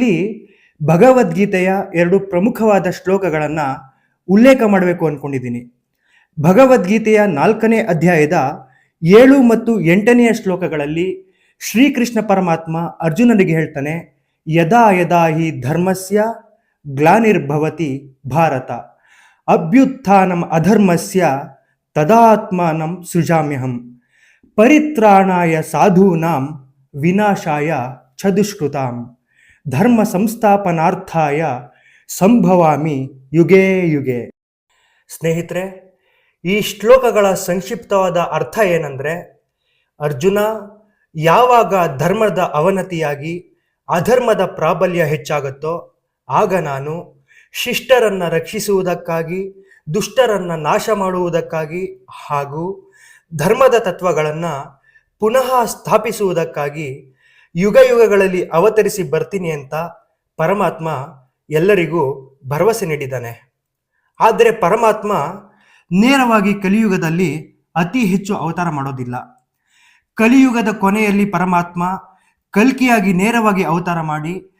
ಇಲ್ಲಿ ಭಗವದ್ಗೀತೆಯ ಎರಡು ಪ್ರಮುಖವಾದ ಶ್ಲೋಕಗಳನ್ನು ಉಲ್ಲೇಖ ಮಾಡಬೇಕು ಅಂದ್ಕೊಂಡಿದ್ದೀನಿ ಭಗವದ್ಗೀತೆಯ ನಾಲ್ಕನೇ ಅಧ್ಯಾಯದ ಏಳು ಮತ್ತು ಎಂಟನೆಯ ಶ್ಲೋಕಗಳಲ್ಲಿ ಶ್ರೀಕೃಷ್ಣ ಪರಮಾತ್ಮ ಅರ್ಜುನನಿಗೆ ಹೇಳ್ತಾನೆ, ಯದಾ ಯದಾ ಹಿ ಧರ್ಮಸ್ಯ ಗ್ಲಾನಿರ್ಭವತಿ ಭಾರತ, ಅಭ್ಯುತ್ಥಾನಂ ಅಧರ್ಮಸ್ಯ ತದಾತ್ಮಾನಂ ಸೃಜಾಮ್ಯಹಂ, ಪರಿತ್ರಾಣಾಯ ಸಾಧೂನಾಂ ವಿನಾಶಾಯ ಚದುಷ್ಕೃತಾಂ. ಧರ್ಮ ಸಂಸ್ಥಾಪನಾರ್ಥಾಯ ಸಂಭವಾಮಿ ಯುಗೇ ಯುಗೆ. ಸ್ನೇಹಿತರೆ, ಈ ಶ್ಲೋಕಗಳ ಸಂಕ್ಷಿಪ್ತವಾದ ಅರ್ಥ ಏನಂದರೆ, ಅರ್ಜುನ ಯಾವಾಗ ಧರ್ಮದ ಅವನತಿಯಾಗಿ ಅಧರ್ಮದ ಪ್ರಾಬಲ್ಯ ಹೆಚ್ಚಾಗುತ್ತೋ, ಆಗ ನಾನು ಶಿಷ್ಟರನ್ನು ರಕ್ಷಿಸುವುದಕ್ಕಾಗಿ, ದುಷ್ಟರನ್ನು ನಾಶ ಮಾಡುವುದಕ್ಕಾಗಿ ಹಾಗೂ ಧರ್ಮದ ತತ್ವಗಳನ್ನು ಪುನಃ ಸ್ಥಾಪಿಸುವುದಕ್ಕಾಗಿ ಯುಗ ಯುಗಗಳಲ್ಲಿ ಅವತರಿಸಿ ಬರ್ತೀನಿ ಅಂತ ಪರಮಾತ್ಮ ಎಲ್ಲರಿಗೂ ಭರವಸೆ ನೀಡಿದ್ದಾನೆ. ಆದರೆ ಪರಮಾತ್ಮ ನೇರವಾಗಿ ಕಲಿಯುಗದಲ್ಲಿ ಅತಿ ಹೆಚ್ಚು ಅವತಾರ ಮಾಡೋದಿಲ್ಲ. ಕಲಿಯುಗದ ಕೊನೆಯಲ್ಲಿ ಪರಮಾತ್ಮ ಕಲ್ಕಿಯಾಗಿ ನೇರವಾಗಿ ಅವತಾರ ಮಾಡಿ